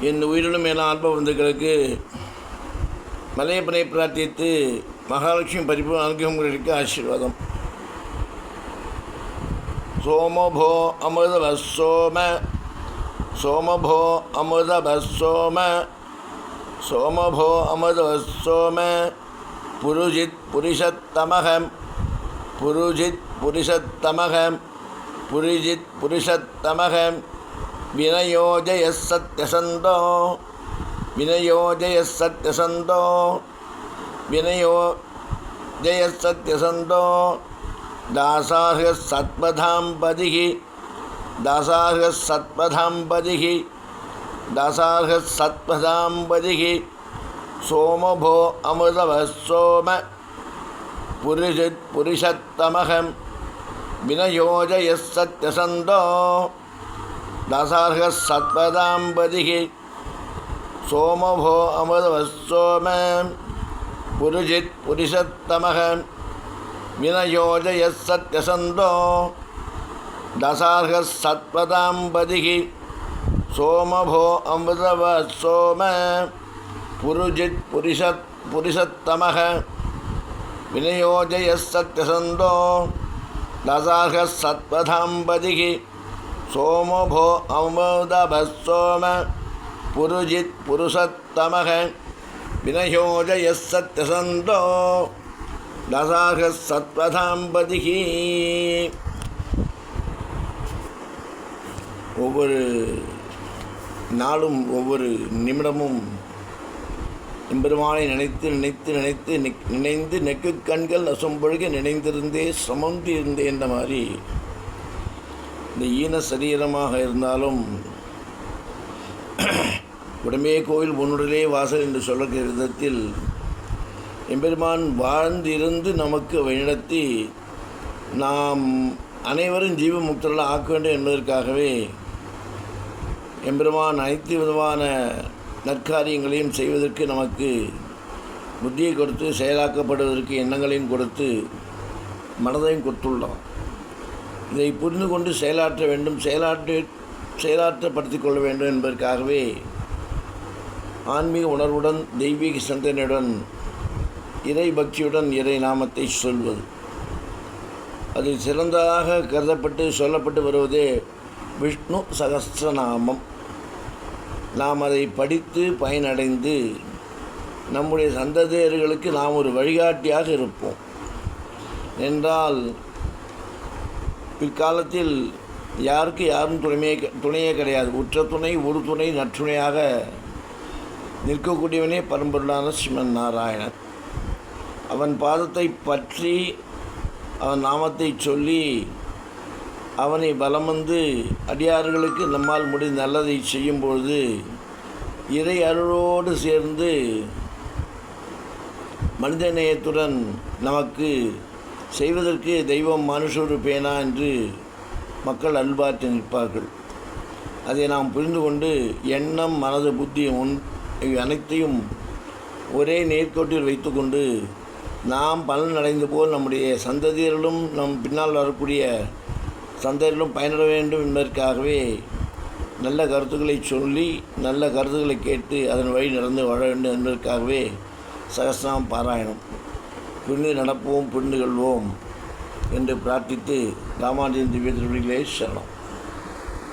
என் உயிரிலும் மேல ஆல்ப பந்துக்களுக்கு மலையப்பனை பிரார்த்தித்து மகாலட்சுமி பரிபூ அனுகிரகங்களுக்கு ஆசீர்வாதம். சோமபோ அமிர்தவ சோம சோமபோ அமிர்தவ சோம சோமபோ அமிர்தவ சோம புருஜித் புருஷத்தமகம் புருஜித் புருஷத்தமகம் புரிஜித் புருஷத்தமகம் विनयोजयसत्यसन्तो विनयोजयसत्यसन्तो विनयो जय जयसत्यसन्तो। दासार्हसत्पथाम्पतिः दासार्हसत्पथाम्पतिः दासार्हसत्पथाम्पतिः सोमभो अमृतवः सोम पुरुष पुरुषत्तमहं विनयोजयसत्यसन्तो தாசார்க சத்பதாம் பதிகி சோமபோ அமிர்தவ சோம புருஷத் புருஷத்தமகம் வினயோஜய சத்யசந்தோ தாசார்க சத்பதாம் பதிகி சோமபோ அமிர்தவ சோம புருஜித் புரிஷத்தமக வினயோஜய சோமபோ அமிர்தவ புருஜித் சத்யசந்தோ புருஷத்தமக வினயோஜய சத்யசந்தோ தசாக சத்வதாம்பதிகி ஒவ்வொரு நாளும் ஒவ்வொரு நிமிடமும் எம்பெருமானை நினைத்து நினைத்து நினைத்து நிக்- நினைந்து நெக்கு கண்கள் நசும்பொழுக நினைந்திருந்தே சமந்து இருந்தே என்ற மாதிரி இந்த ஈன சரீரமாக இருந்தாலும் உடமே கோவில் உன்னுடலே வாசல் என்று சொல்லக்கூடிய விதத்தில் எம்பெருமான் வாழ்ந்திருந்து நமக்கு வழிநடத்தி நாம் அனைவரும் ஜீவ முக்தர்களாக ஆக்க வேண்டும் என்பதற்காகவே எம்பெருமான் அனைத்து விதமான நற்காரியங்களையும் செய்வதற்கு நமக்கு புத்தியை கொடுத்து செயலாக்கப்படுவதற்கு எண்ணங்களையும் கொடுத்து மனதையும் கொடுத்துள்ளான். இதை புரிந்து கொண்டு செயலாற்ற வேண்டும் செயலாற்ற செயலாற்றப்படுத்திக் கொள்ள வேண்டும் என்பதற்காகவே ஆன்மீக உணர்வுடன் தெய்வீக சிந்தனையுடன் இறை பக்தியுடன் இறை நாமத்தை சொல்வது. அது சிறந்ததாக கருதப்பட்டு சொல்லப்பட்டு வருவதே விஷ்ணு சகஸ்திரநாமம் நாம் அதை படித்து பயனடைந்து நம்முடைய சந்ததியர்களுக்கு நாம் ஒரு வழிகாட்டியாக இருப்போம். என்றால் பிற்காலத்தில் யாருக்கு யாரும் துணையே துணையே கிடையாது. உற்ற துணை ஒரு துணை நற்றுணையாக நிற்கக்கூடியவனே பரம்பொருளான ஸ்ரீமன் நாராயணன். அவன் பாதத்தை பற்றி அவன் நாமத்தை சொல்லி அவனை பலம் வந்து அடியார்களுக்கு நம்மால் முடி நல்லதை செய்யும்பொழுது இறை அருளோடு சேர்ந்து மனிதநேயத்துடன் நமக்கு செய்வதற்கு தெய்வம் மனுஷரு பேனா என்று மக்கள் அன்பாற்றி நிற்பார்கள். அதை நாம் புரிந்து கொண்டு எண்ணம் மனது புத்தி உன் இவை அனைத்தையும் ஒரே நேர்கோட்டில் வைத்துக்கொண்டு நாம் பலன் அடைந்த போல் நம்முடைய சந்ததியர்களும் நம் பின்னால் வரக்கூடிய சந்ததியர்களும் பயனிட வேண்டும் என்பதற்காகவே நல்ல கருத்துக்களை சொல்லி நல்ல கருத்துக்களை கேட்டு அதன் வழி நடந்து வாழ வேண்டும் என்பதற்காகவே சகசிரம் பாராயணம். புரிந்து நடப்போம் புரிந்து கொள்வோம் என்று பிரார்த்தித்து ராமானுஜன் திவ்ய திருவிழிகளே சரணம்.